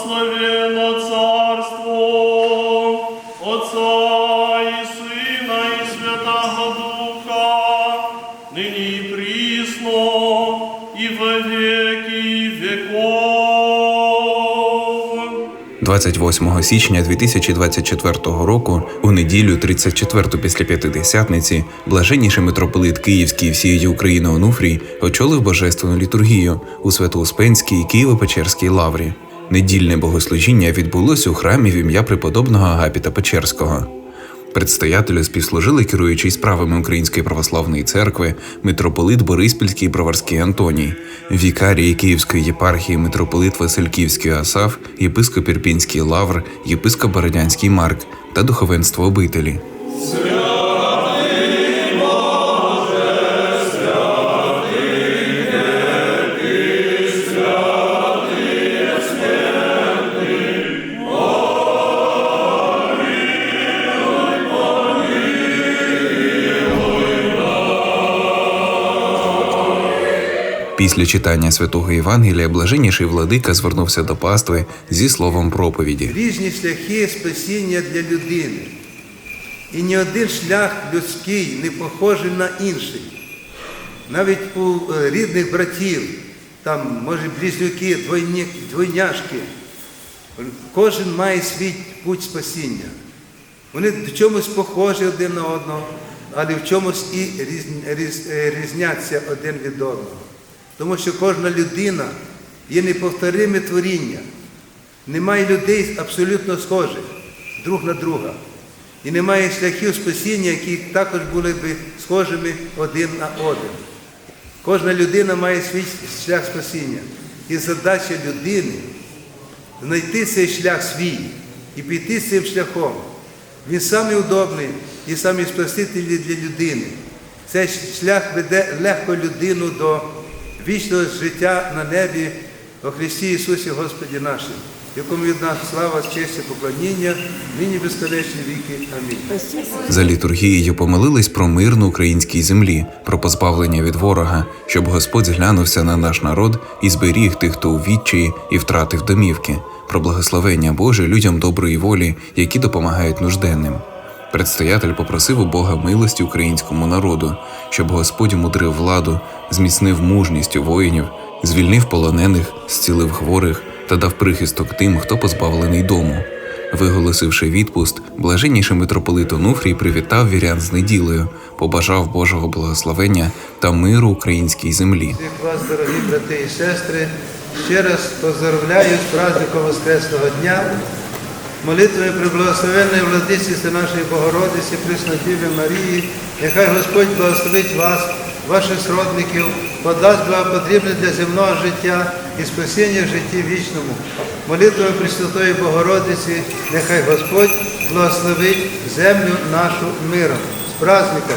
Благословенно царство Отца і Сина і Святого Духа, нині і прісно, і во веки веков. 28 січня 2024 року, у неділю 34-ту після П'ятидесятниці, блаженніший митрополит Київський і всієї України Онуфрій очолив божественну літургію у Свято-Успенській Києво-Печерській лаврі. Недільне богослужіння відбулось у храмі в ім'я преподобного Агапіта Печерського. Предстоятелю співслужили керуючий справами Української православної церкви митрополит Бориспільський і Броварський Антоній, вікарії Київської єпархії митрополит Васильківський Асаф, єпископ Ірпінський Лавр, єпископ Бородянський Марк та духовенство обителі. Після читання святого Євангелія блаженніший владика звернувся до пастви зі словом проповіді. різні шляхи спасіння для людини. І ні один шлях людський не похожий на інший. Навіть у е, рідних братів, там, може, близнюки, двойні, двойняшки, кожен має свій путь спасіння. Вони в чомусь похожі один на одного, але в чомусь і е, різняться один від одного. Тому що кожна людина є неповториме творіння. Немає людей абсолютно схожих друг на друга. І немає шляхів спасіння, які також були б схожими один на один. Кожна людина має свій шлях спасіння. І задача людини знайти цей шлях свій і піти цим шляхом. Він самий удобний і самий спасительний для людини. Цей шлях веде легко людину до вічного життя на небі во Христі Ісусі Господі нашим, якому від нас слава, честь і поклоніння, нині безконечні віки. Амінь. За літургією помолились про мир на українській землі, про позбавлення від ворога, щоб Господь зглянувся на наш народ і зберіг тих, хто у відчаї і втратив домівки, про благословення Боже людям доброї волі, які допомагають нужденним. Предстоятель попросив у Бога милості українському народу, щоб Господь мудрив владу, зміцнив мужність у воїнів, звільнив полонених, зцілив хворих та дав прихисток тим, хто позбавлений дому. Виголосивши відпуст, блаженніший митрополит Онуфрій привітав вірян з неділею, побажав Божого благословення та миру українській землі. Вас, дорогі брати і сестри, ще раз поздравляю з праздником Воскресного дня, молитвою приблагословенної владиці нашої Богородиці, Преснодіви Марії, нехай Господь благословить вас, ваших сродників, подасть благопотрібне для земного життя і спасіння в житті вічному. Молитвою Пресвятої Богородиці, нехай Господь благословить землю нашу миром. З праздником!